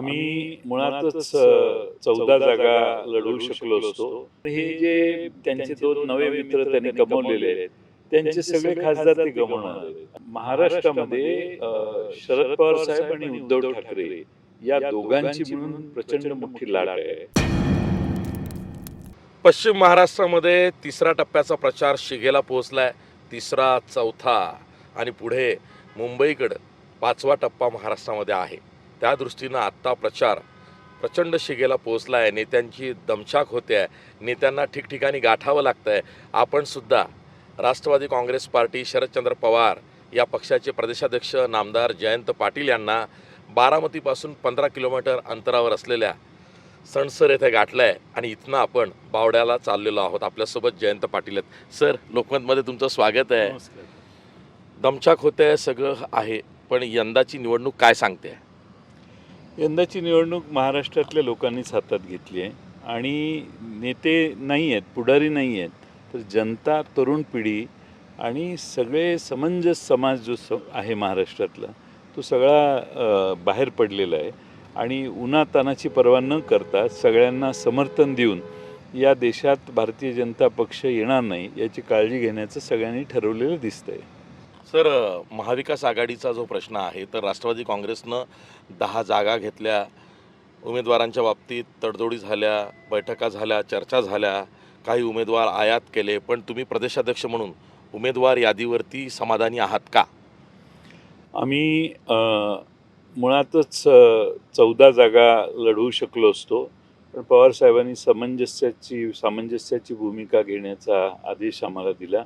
आम्ही मुळातच चौदा जागा लढवू शकलो असतो. हे जे त्यांचे दोन नवे मित्र त्यांनी कमवलेले आहेत. त्यांचे सगळे खासदार ते गमावणार. महाराष्ट्रामध्ये शरद पवार साहेब आणि उद्धव ठाकरे या दोघांची मिळून प्रचंड मोठी लाट आहे. पश्चिम महाराष्ट्रामध्ये तिसऱ्या टप्प्याचा प्रचार शिगेला पोहोचलाय. तिसरा चौथा आणि पुढे मुंबईकडं पाचवा टप्पा महाराष्ट्रामध्ये आहे. त्या दृष्टीनं आत्ता प्रचार प्रचंड शिगेला पोहोचला आहे. नेत्यांची दमछाक होते आहे. नेत्यांना ठिकठिकाणी गाठावं लागतं आहे आपण सुद्धा राष्ट्रवादी काँग्रेस पार्टी शरदचंद्र पवार या पक्षाचे प्रदेशाध्यक्ष नामदार जयंत पाटील यांना बारामतीपासून पंधरा किलोमीटर अंतरावर असलेल्या सणसर येथे गाठलं आहे आणि इथनं आपण बावड्याला चाललेलो आहोत. आपल्यासोबत जयंत पाटील आहेत. सर लोकमतमध्ये तुमचं स्वागत आहे. दमछाक होते आहे सगळं आहे पण यंदाची निवडणूक काय सांगते? यंदाची निवडणूक महाराष्ट्रातल्या लोकांनीच हातात घेतली आहे. आणि नेते नाही आहेत पुढारी नाही आहेत तर जनता तरुण पिढी आणि सगळे समंजस समाज जो स आहे महाराष्ट्रातला तो सगळा बाहेर पडलेला आहे. आणि उन्हातानाची पर्वा न करता सगळ्यांना समर्थन देऊन या देशात भारतीय जनता पक्ष येणार नाही याची काळजी घेण्याचं सगळ्यांनी ठरवलेलं दिसतं आहे सर महाविकास आघाडीचा जो प्रश्न आहे तर राष्ट्रवादी काँग्रेसनं दहा जागा घेतल्या. उमेदवारांच्या बाबतीत तडजोडी झाल्या बैठका झाल्या चर्चा झाल्या. काही उमेदवार आयात केले पण तुम्ही प्रदेशाध्यक्ष म्हणून उमेदवार यादीवरती समाधानी आहात का? आम्ही मुळातच चौदा जागा लढवू शकलो असतो. पण पवारसाहेबांनी सामंजस्याची सामंजस्याची भूमिका घेण्याचा आदेश आम्हाला दिला.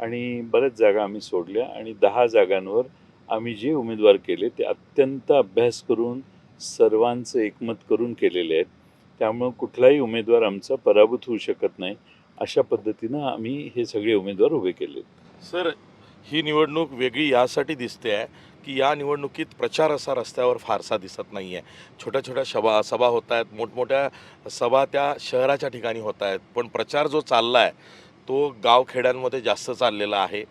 आणि बऱ्याच जागा आम्ही सोडल्या आणि दहा जागांवर आम्ही जे उमेदवार केले ते अत्यंत अभ्यास करून सर्वांचं एकमत करून केलेले आहेत. त्यामुळं कुठलाही उमेदवार आमचा पराभूत होऊ शकत नाही. अशा पद्धतीनं आम्ही हे सगळे उमेदवार उभे केले. सर ही निवडणूक वेगळी यासाठी दिसते आहे की या निवडणुकीत प्रचार असा रस्त्यावर फारसा दिसत नाही आहे छोट्या छोट्या सभा सभा होत आहेत मोठमोठ्या सभा त्या शहराच्या ठिकाणी होत आहेत. पण प्रचार जो चालला आहे तो गावखेड्यांमध्ये जास्त चाललेला आहे.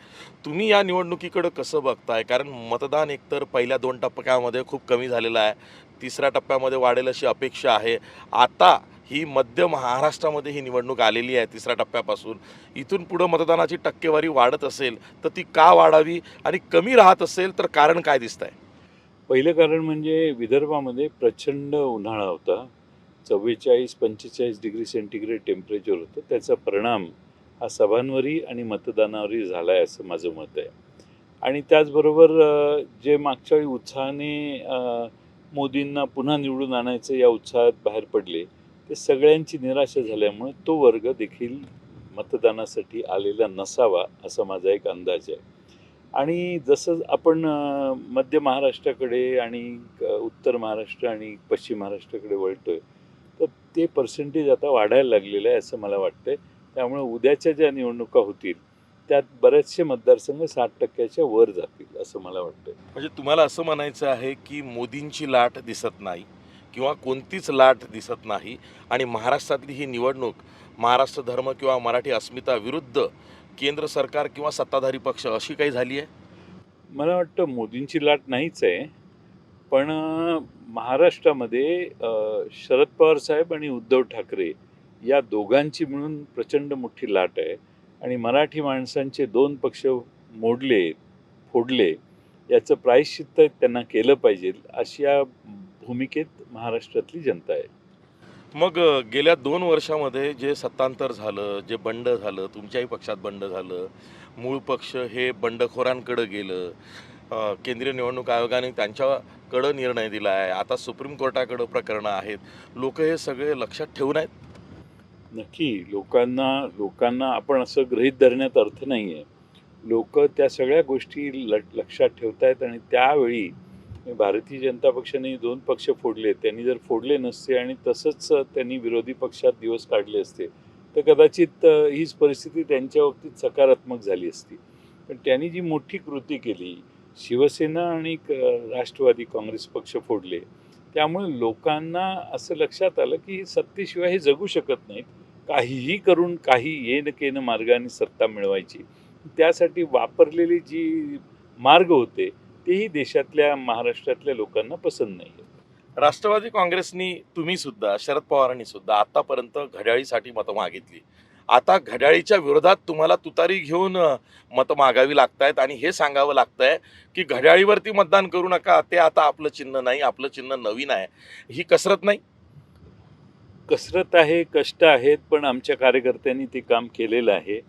तुम्ही या निवडणुकीकडं कसं बघताय? कारण मतदान एकतर पहिल्या दोन टप्प्यामध्ये खूप कमी झालेलं आहे. तिसऱ्या टप्प्यामध्ये वाढेल अशी अपेक्षा आहे. आता ही मध्य महाराष्ट्रामध्ये ही निवडणूक आलेली आहे तिसऱ्या टप्प्यापासून. इथून पुढं मतदानाची टक्केवारी वाढत असेल तर ती का वाढावी आणि कमी राहत असेल तर कारण काय दिसतंय? पहिलं कारण म्हणजे विदर्भामध्ये प्रचंड उन्हाळा होता. चव्वेचाळीस पंचेचाळीस डिग्री सेंटीग्रेड टेम्परेचर होतं. त्याचा परिणाम हा सभांवरही आणि मतदानावरही झाला आहे असं माझं मत आहे. आणि त्याचबरोबर जे मागच्या वेळी उत्साहाने मोदींना पुन्हा निवडून आणायचं या उत्साहात बाहेर पडले ते सगळ्यांची निराशा झाल्यामुळे तो वर्ग देखील मतदानासाठी आलेला नसावा असा माझा एक अंदाज आहे. आणि जसं आपण मध्य महाराष्ट्राकडे आणि उत्तर महाराष्ट्र आणि पश्चिम महाराष्ट्राकडे वळतोय तर ते पर्सेंटेज आता वाढायला लागलेलं आहे असं मला वाटतंय. त्यामुळे उद्याच्या ज्या निवडणुका होतील त्यात बरेचसे मतदारसंघ साठ टक्क्याच्या वर जातील असं मला वाटतंय. म्हणजे तुम्हाला असं म्हणायचं आहे की मोदींची लाट दिसत नाही किंवा कोणतीच लाट दिसत नाही आणि महाराष्ट्रातली ही निवडणूक महाराष्ट्र धर्म किंवा मराठी अस्मिता विरुद्ध केंद्र सरकार किंवा सत्ताधारी पक्ष अशी काही झाली आहे? मला वाटतं मोदींची लाट नाहीच आहे पण महाराष्ट्रामध्ये शरद पवार साहेब आणि उद्धव ठाकरे या दोघांची मिळून प्रचंड मोठी लाट आहे. आणि मराठी माणसांचे दोन पक्ष मोडले फोडले याचं प्रायश्चित्त त्यांना केलं पाहिजे अशी या भूमिकेत महाराष्ट्रातली जनता आहे. मग गेल्या दोन वर्षामध्ये जे सत्तांतर झालं जे बंड झालं तुमच्याही पक्षात बंड झालं मूळ पक्ष हे बंडखोरांकडं गेलं केंद्रीय निवडणूक आयोगाने त्यांच्याकडं निर्णय दिला आहे. आता सुप्रीम कोर्टाकडं प्रकरणं आहेत. लोक हे सगळे लक्षात ठेवून आहेत? नक्की. लोकांना लोकांना आपण असं गृहीत धरण्यात अर्थ नाही आहे लोक त्या सगळ्या गोष्टी ल लक्षात ठेवत आहेत आणि त्यावेळी भारतीय जनता पक्षाने दोन पक्ष फोडले. त्यांनी जर फोडले नसते आणि तसंच त्यांनी विरोधी पक्षात दिवस काढले असते तर कदाचित हीच परिस्थिती त्यांच्या बाबतीत सकारात्मक झाली असती. पण त्यांनी जी मोठी कृती केली शिवसेना आणि क- राष्ट्रवादी काँग्रेस पक्ष फोडले त्यामुळे लोकांना असं लक्षात आलं की सत्तेशिवाय हे जगू शकत नाहीत. काहीही करून काही येन केन मार्गाने सत्ता मिळवायची. त्यासाठी वापरलेली जी मार्ग होते तेही देशातल्या महाराष्ट्रातल्या लोकांना पसंत नाही आहेत राष्ट्रवादी काँग्रेसनी तुम्ही सुद्धा शरद पवारांनी सुद्धा आतापर्यंत घड्याळीसाठी मतं मागितली. आता घड्याळीच्या विरोधात तुम्हाला तुतारी घेऊन मतं मागावी लागतायत आणि हे सांगावं लागतंय की घड्याळीवरती मतदान करू नका ते आता आपलं चिन्ह नाही आपलं चिन्ह नवीन आहे. ही कसरत नाही. कसरत आहे कष्ट आहेत पण आमच्या कार्यकर्त्यांनी ते काम केलेलं आहे.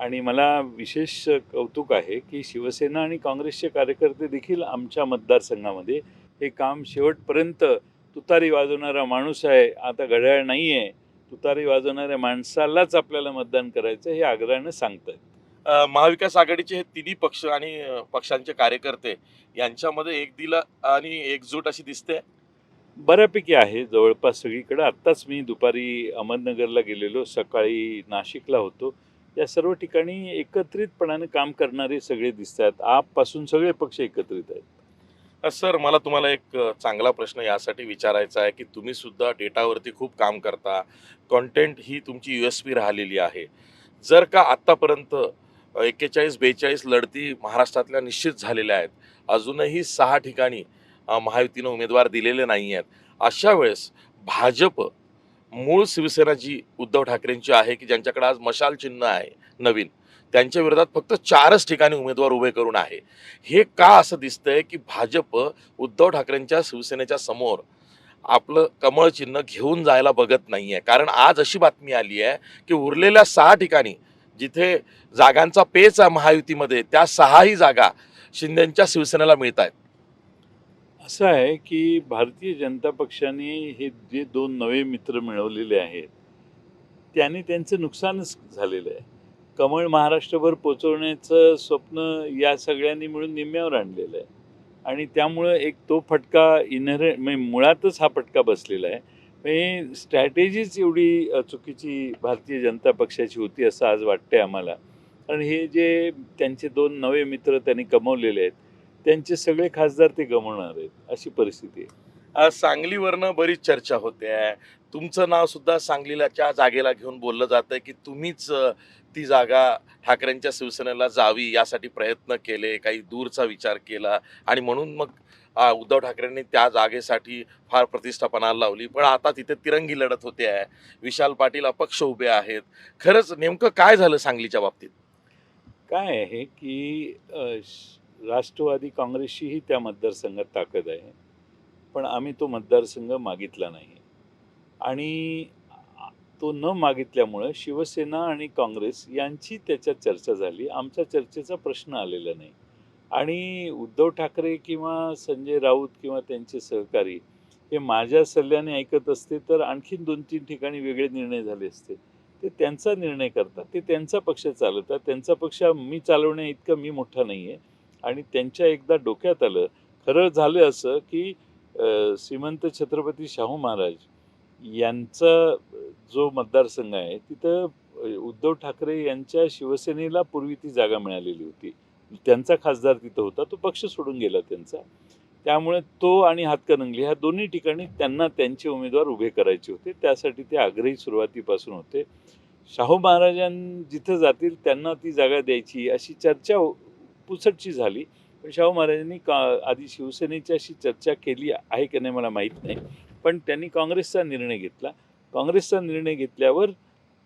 आणि मला विशेष कौतुक आहे की शिवसेना आणि काँग्रेसचे कार्यकर्ते देखील आमच्या मतदारसंघामध्ये हे काम शेवटपर्यंत तुतारी वाजवणारा माणूस आहे. आता घड्याळ नाही आहे तुतारी वाजवणाऱ्या माणसालाच आपल्याला मतदान करायचं हे आग्रहानं सांगतात महाविकास आघाडीचे हे तिन्ही पक्ष आणि पक्षांचे कार्यकर्ते यांच्यामध्ये एक दिला आणि एकजूट अशी दिसते. बऱ्यापैकी आहे. जवळपास सगळीकडं. आत्ताच मी दुपारी अहमदनगरला गेलेलो. सकाळी नाशिकला होतो. या सर्व ठिकाणी एकत्रितपणाने काम करणारे सगळे दिसतात आपपासून सगळे पक्ष एकत्रित आहेत. सर मला तुम्हाला एक चांगला प्रश्न यासाठी विचारायचा आहे की तुम्ही सुद्धा डेटावरती खूप काम करता. कॉन्टेंट ही तुमची यू एस पी राहिलेली आहे. जर का आत्तापर्यंत एक्केचाळीस बेचाळीस लढती महाराष्ट्रातल्या निश्चित झालेल्या आहेत. अजूनही सहा ठिकाणी महायुतीनं उमेदवार दिलेले नाही आहेत अशा वेळेस भाजप मूळ शिवसेना जी उद्धव ठाकरेंची आहे की ज्यांच्याकडे आज मशाल चिन्ह आहे नवीन त्यांच्या विरोधात फक्त चारच ठिकाणी उमेदवार उभे करून आहे. हे का असं दिसतंय की भाजप उद्धव ठाकरेंच्या शिवसेनेच्या समोर आपलं कमळ चिन्ह घेऊन जायला बघत नाही आहे कारण आज अशी बातमी आली आहे की उरलेल्या सहा ठिकाणी जिथे जागांचा पेच आहे महायुतीमध्ये त्या सहाही जागा शिंदेंच्या शिवसेनेला मिळत आहेत असं आहे की भारतीय जनता पक्षाने हे जे दोन नवे मित्र मिळवलेले आहेत त्याने त्यांचं नुकसानच झालेलं आहे. कमळ महाराष्ट्रभर पोचवण्याचं स्वप्न या सगळ्यांनी मिळून निम्म्यावर आणलेलं आहे. आणि त्यामुळं एक तो फटका इनर म्हणजे मुळातच हा फटका बसलेला आहे. म्हणजे स्ट्रॅटेजीच एवढी चुकीची भारतीय जनता पक्षाची होती असं आज वाटतंय आम्हाला. कारण हे जे त्यांचे दोन नवे मित्र त्यांनी कमवलेले आहेत त्यांचे सगळे खासदार ते गमावणार आहेत अशी परिस्थिती आहे. आज सांगलीवरनं बरीच चर्चा होते तुमचं नाव सुद्धा सांगलीच्या जागेला घेऊन बोललं जातंय की तुम्हीच ती जागा ठाकरेंच्या शिवसेनेला जावी यासाठी प्रयत्न केले काही दूरचा विचार केला आणि म्हणून मग उद्धव ठाकरेंनी त्या जागेसाठी फार प्रतिष्ठापना लावली. पण आता तिथे तिरंगी लढत होते आहे. विशाल पाटील अपक्ष उभे आहेत. खरंच नेमकं काय झालं सांगलीच्या बाबतीत? काय आहे की राष्ट्रवादी काँग्रेसचीही त्या मतदारसंघात ताकद आहे. पण आम्ही तो मतदारसंघ मागितला नाही. आणि तो न मागितल्यामुळं शिवसेना आणि काँग्रेस यांची त्याच्यात चर्चा झाली. आमच्या चर्चेचा प्रश्न आलेला नाही. आणि उद्धव ठाकरे किंवा संजय राऊत किंवा त्यांचे सहकारी हे माझ्या सल्ल्याने ऐकत असते तर आणखीन दोन तीन ठिकाणी वेगळे निर्णय झाले असते. ते त्यांचा निर्णय करतात. ते त्यांचा पक्ष चालवतात. त्यांचा पक्ष मी चालवण्या इतका मी मोठा नाही आहे आणि त्यांच्या एकदा डोक्यात आलं खरं झालं असं की श्रीमंत छत्रपती शाहू महाराज यांचा जो मतदारसंघ आहे तिथं उद्धव ठाकरे यांच्या शिवसेनेला पूर्वी ती जागा मिळालेली होती. त्यांचा खासदार तिथं होता तो पक्ष सोडून गेला त्यांचा. त्यामुळे तो आणि हातकणंगली ह्या दोन्ही ठिकाणी त्यांना त्यांचे उमेदवार उभे करायचे होते. त्यासाठी ते आग्रही सुरुवातीपासून होते. शाहू महाराजां जिथं जातील त्यांना ती जागा द्यायची अशी चर्चा पुसटची झाली. पण शाहू महाराजांनी का आधी शिवसेनेच्याशी अशी चर्चा केली आहे की नाही मला माहीत नाही. पण त्यांनी काँग्रेसचा निर्णय घेतला. काँग्रेसचा निर्णय घेतल्यावर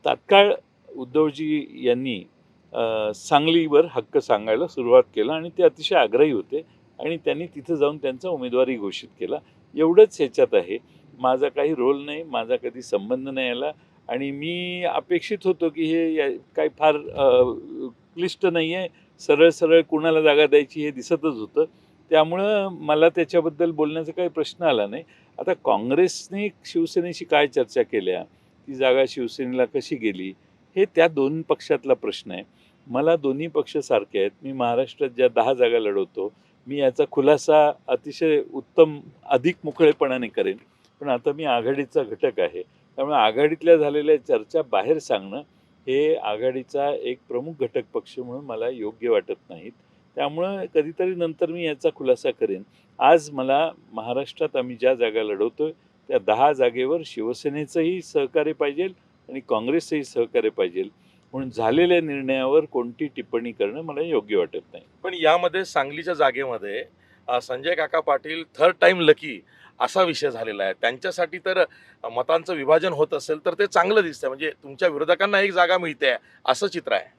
तात्काळ उद्धवजी यांनी सांगलीवर हक्क सांगायला सुरुवात केला आणि ते अतिशय आग्रही होते आणि त्यांनी तिथं जाऊन त्यांचा उमेदवारी घोषित केला. एवढंच ह्याच्यात आहे. माझा काही रोल नाही माझा कधी संबंध नाही आला आणि मी अपेक्षित होतो की हे या- काही फार क्लिष्ट नाही आहे सरळ सरळ कुणाला जागा द्यायची हे दिसतच होतं. त्यामुळं मला त्याच्याबद्दल बोलण्याचा काही प्रश्न आला नाही. आता काँग्रेसने शिवसेनेशी काय चर्चा केल्या? ती जागा शिवसेनेला कशी गेली? हे त्या दोन पक्षातला प्रश्न आहे. मला दोन्ही पक्ष सारखे आहेत. मी महाराष्ट्रात ज्या दहा जागा लढवतो मी याचा खुलासा अतिशय उत्तम अधिक मोकळेपणाने करेन. पण आता मी आघाडीचा घटक आहे. त्यामुळे आघाडीतल्या झालेल्या चर्चा बाहेर सांगणं हे आघाडीचा एक प्रमुख घटक पक्ष म्हणून मला योग्य वाटत नाहीत. त्यामुळं कधीतरी नंतर मी याचा खुलासा करेन. आज मला महाराष्ट्रात आम्ही ज्या जागा लढवतोय त्या दहा जागेवर शिवसेनेचंही सहकार्य पाहिजे आणि काँग्रेसचंही सहकार्य पाहिजे. म्हणून झालेल्या निर्णयावर कोणती टिप्पणी करणं मला योग्य वाटत नाही. पण यामध्ये सांगलीच्या जागेमध्ये संजय काका पाटील थर्ड टाइम लकी असा विषय झालेला आहे. त्यांच्यासाठी तर मतांचं विभाजन होत असेल तर ते चांगलं दिसतंय. म्हणजे तुमच्या विरोधकांना एक जागा मिळते असं चित्र आहे.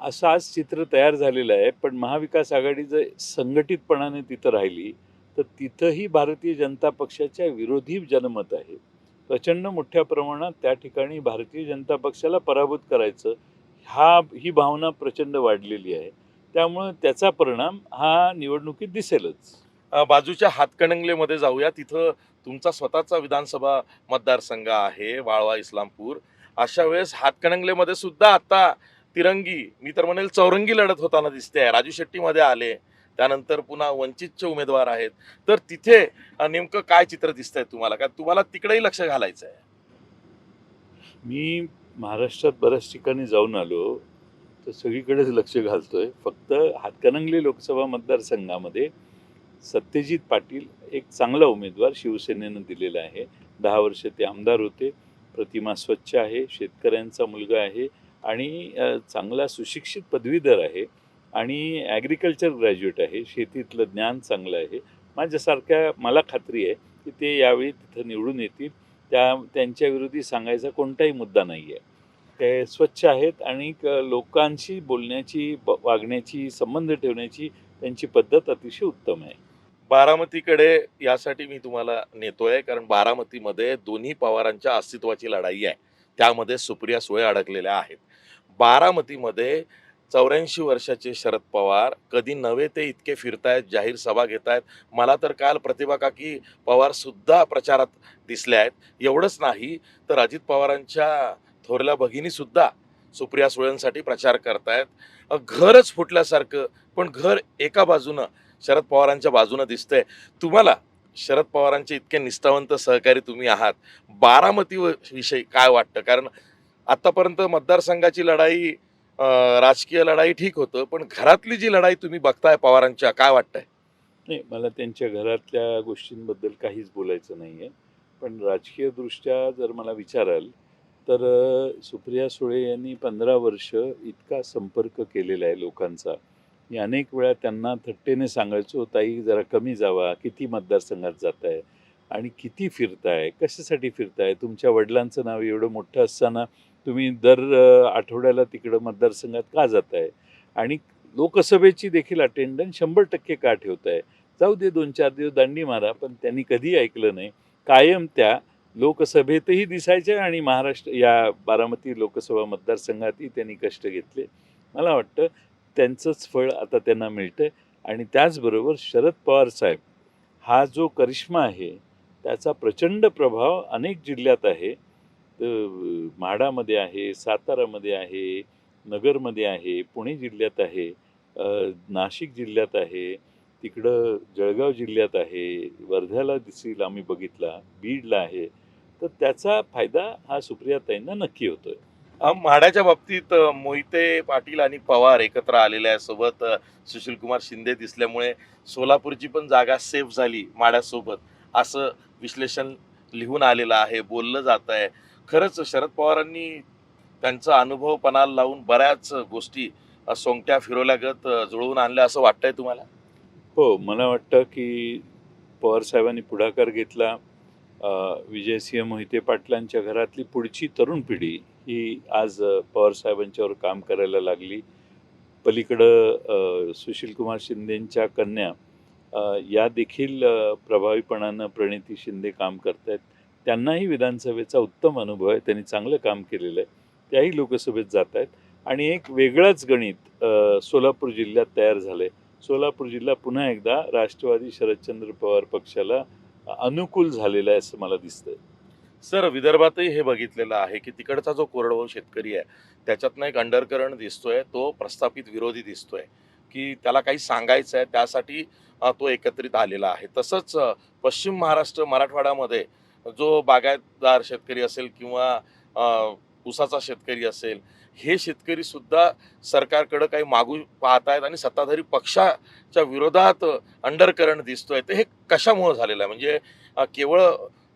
असं आज चित्र तयार झालेलं आहे पण महाविकास आघाडी जर संघटितपणाने तिथं राहिली तर तिथंही भारतीय जनता पक्षाच्या विरोधी जनमत आहे. प्रचंड मोठ्या प्रमाणात त्या ठिकाणी भारतीय जनता पक्षाला पराभूत करायचं हा ही भावना प्रचंड वाढलेली आहे. त्यामुळं त्याचा परिणाम हा निवडणुकीत दिसेलच. बाजूच्या हातकणंगलेमध्ये जाऊया. तिथं तुमचा स्वतःचा विधानसभा मतदारसंघ आहे वाळवा इस्लामपूर. अशा वेळेस हातकणंगलेमध्ये सुद्धा आता तिरंगी मी तर म्हणेल चौरंगी लढत होताना दिसते आहे. राजू शेट्टीमध्ये आले त्यानंतर पुन्हा वंचितचे उमेदवार आहेत. तर तिथे नेमकं काय चित्र दिसतंय तुम्हाला? का तुम्हाला तिकडेही लक्ष घालायचं आहे? मी महाराष्ट्रात बऱ्याच ठिकाणी जाऊन आलो तर सगळीकडेच लक्ष घालतोय. फक्त हातकणंगले लोकसभा मतदारसंघामध्ये सत्यजित पाटील एक चांगला उमेदवार शिवसेनेनं दिलेला आहे. दहा वर्ष ते आमदार होते. प्रतिमा स्वच्छ आहे शेतकऱ्यांचा मुलगा आहे आणि चांगला सुशिक्षित पदवीधर आहे आणि ॲग्रिकल्चर ग्रॅज्युएट आहे. शेतीतलं ज्ञान चांगलं आहे. माझ्यासारख्या मला खात्री आहे की ते यावेळी तिथं निवडून येतील. त्या त्यांच्या विरोधी सांगायचा कोणताही मुद्दा नाही आहे ते स्वच्छ आहेत आणि क- लोकांशी बोलण्याची ब- वागण्याची संबंध ठेवण्याची त्यांची पद्धत अतिशय उत्तम आहे. बारामतीकडे यासाठी मी तुम्हाला नेतोय कारण बारामतीमध्ये दोन्ही पवारांच्या अस्तित्वाची लढाई आहे. त्यामध्ये सुप्रिया सुळे अडकलेल्या आहेत. बारामतीमध्ये चौऱ्याऐंशी वर्षाचे शरद पवार कधी नव्हे ते इतके फिरतायत जाहीर सभा घेत आहेत मला तर काल प्रतिभा काकी पवारसुद्धा प्रचारात दिसल्या आहेत. एवढंच नाही तर अजित पवारांच्या थोरल्या भगिनीसुद्धा सुप्रिया सुळेंसाठी प्रचार करतायत. घरच फुटल्यासारखं पण घर एका बाजूनं शरद पवारांच्या बाजूनं दिसतंय. तुम्हाला शरद पवारांचे इतके निष्ठावंत सहकारी तुम्ही आहात. बारामती व- विषयी काय वाटतं? कारण आतापर्यंत मतदारसंघाची लढाई राजकीय लढाई ठीक होतं पण घरातली जी लढाई तुम्ही बघताय पवारांच्या काय वाटतंय? नाही मला त्यांच्या घरातल्या गोष्टींबद्दल काहीच बोलायचं नाही आहे पण राजकीयदृष्ट्या जर मला विचाराल तर सुप्रिया सुळे यांनी पंधरा वर्ष इतका संपर्क केलेला आहे लोकांचा. मी अनेक वेळा त्यांना थट्टेने सांगायचो ताई जरा कमी जावा. किती मतदारसंघात जात आहे आणि किती फिरताय? कशासाठी फिरताय? तुमच्या वडिलांचं नाव एवढं मोठं असताना तुम्ही दर आठवड्याला तिकडं मतदारसंघात का जात आहे आणि लोकसभेची देखील अटेंडन्स शंभर टक्के का ठेवत आहे जाऊ दे दोन चार दिवस दांडी मारा पण त्यांनी कधी ऐकलं नाही. कायम त्या लोकसभेतही दिसायच्या आणि महाराष्ट्र या बारामती लोकसभा मतदारसंघातही त्यांनी कष्ट घेतले. मला वाटतं त्यांचंच फळ आता त्यांना मिळतंय. आणि त्याचबरोबर शरद पवार साहेब हा जो करिश्मा आहे त्याचा प्रचंड प्रभाव अनेक जिल्ह्यात आहे. माडामध्ये म्हाडामध्ये आहे सातारामध्ये आहे नगरमध्ये आहे पुणे जिल्ह्यात आहे नाशिक जिल्ह्यात आहे तिकडं जळगाव जिल्ह्यात आहे वर्ध्याला दिसील आम्ही बघितला बीडला आहे. तर त्याचा फायदा हा सुप्रियाताईंना नक्की होतोय. आहे म्हाडाच्या बाबतीत मोहिते पाटील आणि पवार एकत्र आलेले आहे सोबत. सुशीलकुमार शिंदे दिसल्यामुळे सोलापूरची पण जागा सेफ झाली माड्यासोबत असं विश्लेषण लिहून आलेलं आहे बोललं जात आहे. खरंच शरद पवारांनी त्यांचा अनुभव पणाला लावून बऱ्याच गोष्टी सोंगट्या फिरवल्यागत जुळवून आणल्या असं वाटतंय तुम्हाला? हो मला वाटतं की पवार साहेबांनी पुढाकार घेतला. विजय विजयसिंह मोहिते पाटलांच्या घरातली पुढची तरुण पिढी ही आज पवारसाहेबांच्यावर काम करायला लागली. पलीकडं सुशीलकुमार शिंदेंच्या कन्या या देखील प्रभावीपणानं प्रणिती शिंदे काम करत आहेत त्यांनाही विधानसभेचा उत्तम अनुभव आहे. त्यांनी चांगलं काम केलेलं आहे. त्याही लोकसभेत जात आहेत आणि एक वेगळाच गणित सोलापूर जिल्ह्यात तयार झालं आहे सोलापूर जिल्हा पुन्हा एकदा राष्ट्रवादी शरदचंद्र पवार पक्षाला अनुकूल झालेला आहे असं मला दिसतंय. सर विदर्भातही हे बघितलेलं आहे की तिकडचा जो कोरडवाहू शेतकरी आहे त्याच्यातनं एक अंडरकरण दिसतोय तो प्रस्थापित विरोधी दिसतोय की त्याला काही सांगायचं आहे त्यासाठी तो एकत्रित आलेला आहे. तसंच पश्चिम महाराष्ट्र मराठवाड्यामध्ये जो बागायतदार शेतकरी असेल किंवा ऊसाचा शेतकरी असेल हे शेतकरी सुद्धा सरकारकडं काही मागू पाहत आहेत आणि सत्ताधारी पक्षाच्या विरोधात अंडरकरण दिसतोय. ते हे कशामुळे झालेलं आहे? म्हणजे केवळ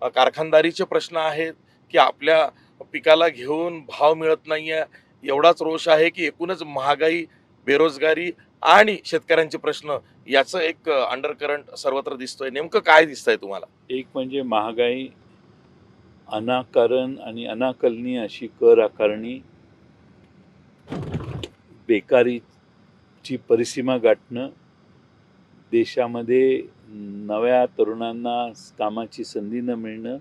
कारखानदारीचे प्रश्न आहेत की आपल्या पिकाला घेऊन भाव मिळत नाही आहे एवढाच रोष आहे की एकूणच महागाई बेरोजगारी आणि शेतकऱ्यांचे प्रश्न याचं एक अंडरकरंट सर्वत्र दिसतोय. नेमकं काय दिसतंय तुम्हाला? एक म्हणजे महागाई अनाकरण आणि अनाकलनीय अशी कर आकारणी बेकारीची परिसीमा गाठणं देशामध्ये नव्या तरुणांना कामाची संधी न मिळणं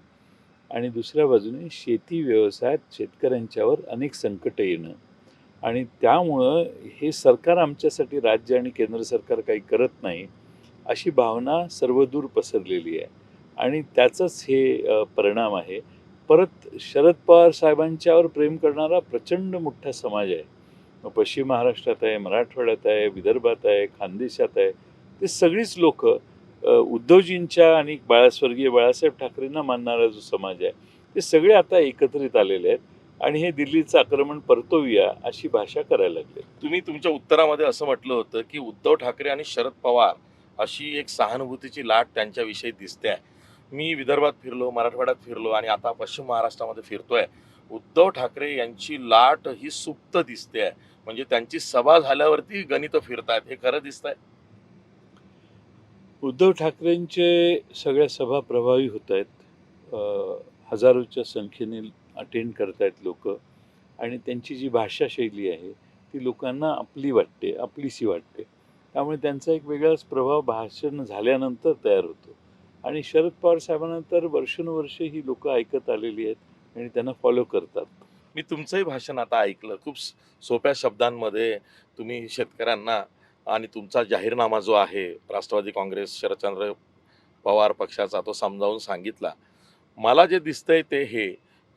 आणि दुसऱ्या बाजूने शेती व्यवसायात शेतकऱ्यांच्यावर अनेक संकटं येणं. आणि त्यामुळं हे सरकार आमच्यासाठी राज्य आणि केंद्र सरकार काही करत नाही अशी भावना सर्वदूर पसरलेली आहे. आणि त्याचाच हे परिणाम आहे. परत शरद पवार साहेबांच्यावर प्रेम करणारा प्रचंड मोठा समाज आहे. मग पश्चिम महाराष्ट्रात आहे मराठवाड्यात आहे विदर्भात आहे खानदेशात आहे. ते सगळीच लोकं उद्धवजींच्या आणि बाळास्वर्गीय बाळासाहेब ठाकरेंना मानणारा जो समाज आहे ते सगळे आता एकत्रित आलेले आहेत आणि हे दिल्लीचं आक्रमण परतवूया अशी भाषा करायला लागली तुम्ही तुमच्या उत्तरामध्ये असं म्हटलं होतं की उद्धव ठाकरे आणि शरद पवार अशी एक सहानुभूतीची लाट त्यांच्याविषयी दिसते. आहे मी विदर्भात फिरलो मराठवाड्यात फिरलो आणि आता पश्चिम महाराष्ट्रामध्ये फिरतोय. उद्धव ठाकरे यांची लाट ही सुप्त दिसते आहे. म्हणजे त्यांची सभा झाल्यावरती गणित फिरतायत हे खरं दिसतंय? उद्धव ठाकरेंचे सगळ्या सभा प्रभावी होत आहेत. हजारोच्या संख्येने अटेंड करतायत लोक. आणि त्यांची जी भाषाशैली आहे ती लोकांना आपली वाटते आपलीशी वाटते. त्यामुळे त्यांचा एक वेगळाच प्रभाव भाषण झाल्यानंतर तयार होतो. आणि शरद पवार साहेबांना तर वर्षानुवर्षे ही लोक ऐकत आलेली आहेत आणि त्यांना फॉलो करतात. मी तुमचंही भाषण आता ऐकलं. खूप सोप्या शब्दांमध्ये तुम्ही शेतकऱ्यांना आणि तुमचा जाहीरनामा जो आहे राष्ट्रवादी काँग्रेस शरदचंद्र पवार पक्षाचा तो समजावून सांगितला. मला जे दिसतंय ते हे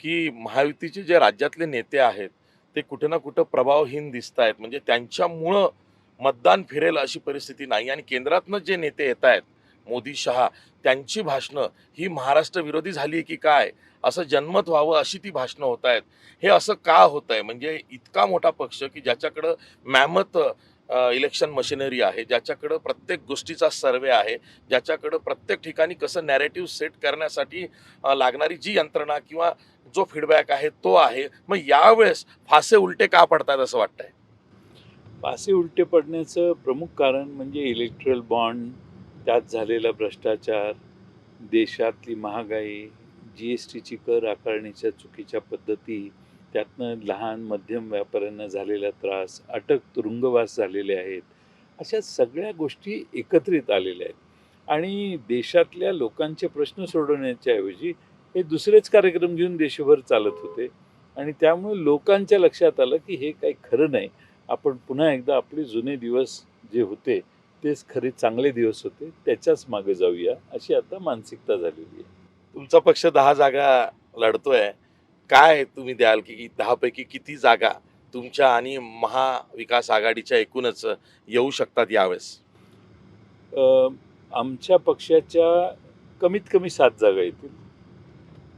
की महायुतीचे जे राज्यातले नेते आहेत ते कुठे ना कुठं प्रभावहीन दिसत आहेत म्हणजे त्यांच्यामुळं मतदान फिरेल अशी परिस्थिती नाही. आणि केंद्रातनं जे नेते येत आहेत मोदी शहा त्यांची भाषणं ही महाराष्ट्र विरोधी झाली की काय? असं जन्मत व्हावं अशी ती भाषणं होत आहेत हे असं का होत आहे म्हणजे इतका मोठा पक्ष की ज्याच्याकडं मॅमत इलेक्शन मशिनरी आहे ज्याच्याकडं प्रत्येक गोष्टीचा सर्वे आहे ज्याच्याकडं प्रत्येक ठिकाणी कसं नॅरेटिव्ह सेट करण्यासाठी लागणारी जी यंत्रणा किंवा जो फीडबॅक आहे तो आहे मग यावेळेस फासे उलटे का पडतात असं वाटतंय? फासे उलटे पडण्याचं प्रमुख कारण म्हणजे इलेक्ट्रल बॉन्ड त्यात झालेला भ्रष्टाचार देशातली महागाई जी एस टीची कर आकारणीच्या चुकीच्या पद्धती त्यातनं लहान मध्यम व्यापाऱ्यांना झालेला त्रास अटक तुरुंगवास झालेले आहेत अशा सगळ्या गोष्टी एकत्रित आलेल्या आहेत. आणि देशातल्या लोकांचे प्रश्न सोडवण्याच्या ऐवजी हे दुसरेच कार्यक्रम घेऊन देशभर चालत होते. आणि त्यामुळे लोकांच्या लक्षात आलं की हे काही खरं नाही. आपण पुन्हा एकदा आपले जुने दिवस जे होते तेच खरे चांगले दिवस होते त्याच्याच मागे जाऊया अशी आता मानसिकता झालेली आहे. तुमचा पक्ष दहा जागा लढतोय. काय तुम्ही द्याल की दहापैकी किती जागा तुमच्या आणि महाविकास आघाडीच्या एकूणच येऊ शकतात यावेळेस? आमच्या पक्षाच्या कमीत कमी सात जागा येतील.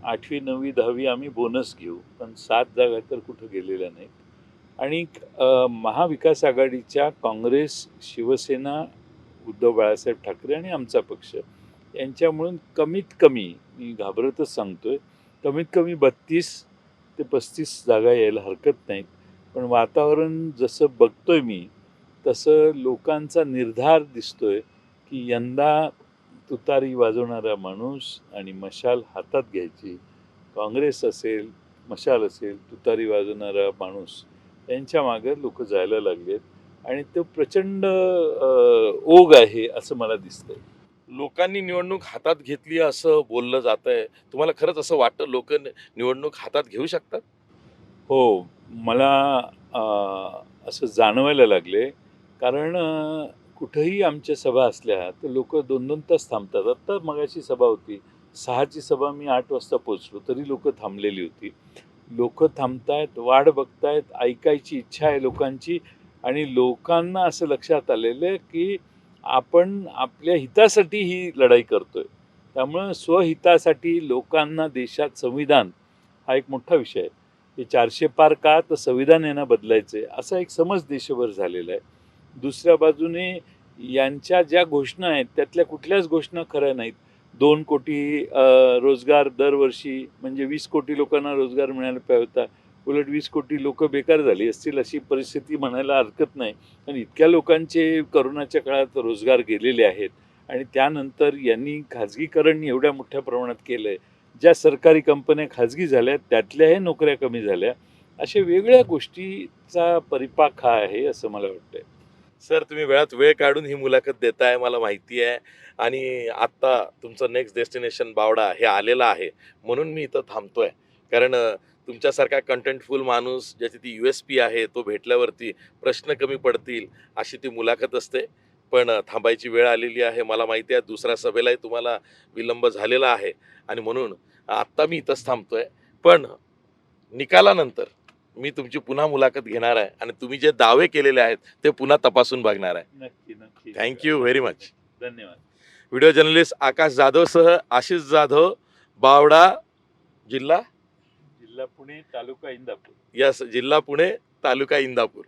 आठवी नववी दहावी आम्ही बोनस घेऊ पण सात जागा तर कुठं गेलेल्या नाहीत. आणि महाविकास आघाडीच्या काँग्रेस शिवसेना उद्धव बाळासाहेब ठाकरे आणि आमचा पक्ष यांच्यामुळून कमीत कमी मी घाबरतच सांगतोय कमीत कमी बत्तीस ते पस्तीस जागा यायला हरकत नाहीत. पण वातावरण जसं बघतोय मी तसं लोकांचा निर्धार दिसतोय की यंदा तुतारी वाजवणारा माणूस आणि मशाल हातात घ्यायची काँग्रेस असेल मशाल असेल तुतारी वाजवणारा माणूस यांच्या मागे लोक जायला लागलेत. आणि तो प्रचंड ओघ आहे असं मला दिसतंय. लोकांनी निवडणूक हातात घेतली असं बोललं जात आहे तुम्हाला खरंच असं वाटतं लोक निवडणूक हातात घेऊ शकतात? हो. मला असं जाणवायला लागले. कारण कुठंही आमच्या सभा असल्या तर लोक दोन दोन तास थांबतात. आत्ता मगाशी सभा होती. सहाची सभा मी आठ वाजता पोचलो तरी लोक थांबलेली होती. लोक थांबतायत वाढ बघतायत ऐकायची इच्छा आहे लोकांची. आणि लोकांना असं लक्षात आलेलं आहे की आपण आपल्या हितासाठी ही लढाई करतोय. त्यामुळं स्वहितासाठी लोकांना देशात संविधान हा एक मोठा विषय आहे. हे चारशे पार का तर संविधान यांना बदलायचं आहे असा एक समज देशभर झालेला आहे. दुसऱ्या बाजूने यांच्या ज्या घोषणा आहेत त्यातल्या कुठल्याच घोषणा खऱ्या नाहीत. दोन कोटी रोजगार दरवर्षी म्हणजे वीस कोटी लोकांना रोजगार मिळायला पाहिजे होता. उलट वीस कोटी लोक बेकार झाली असतील अशी परिस्थिती म्हणायला हरकत नाही. आणि इतक्या लोकांचे करोनाच्या काळात रोजगार गेलेले आहेत आणि त्यानंतर यांनी खाजगीकरण एवढ्या मोठ्या प्रमाणात केलं आहे ज्या सरकारी कंपन्या खाजगी झाल्या त्यातल्याही नोकऱ्या कमी झाल्या. अशा वेगळ्या गोष्टीचा परिपाक हा आहे असं मला वाटतंय. सर तुम्ही वेळात वेळ काढून ही मुलाखत देताय मला माहिती आहे. आणि आत्ता तुमचं नेक्स्ट डेस्टिनेशन बावडा हे आलेलं आहे. म्हणून मी इथं थांबतोय. कारण तुमच्यासारखा कंटेंटफुल माणूस ज्याची ती यू एस पी आहे तो भेटल्यावरती प्रश्न कमी पडतील अशी ती मुलाखत असते. पण थांबायची वेळ आलेली आहे. मला माहिती आहे दुसऱ्या सभेलाही तुम्हाला विलंब झालेला आहे. आणि म्हणून आत्ता मी इथंच थांबतोय. पण निकालानंतर मी तुमची पुन्हा मुलाखत घेणार आहे. आणि तुम्ही जे दावे केलेले आहेत ते पुन्हा तपासून बघणार आहे. नक्की नक्की. थँक्यू व्हेरी मच धन्यवाद. व्हिडिओ जर्नलिस्ट आकाश जाधवसह आशिष जाधव बावडा जिल्हा जिल्हा पुणे तालुका इंदापूर. यस जिल्हा पुणे तालुका इंदापूर.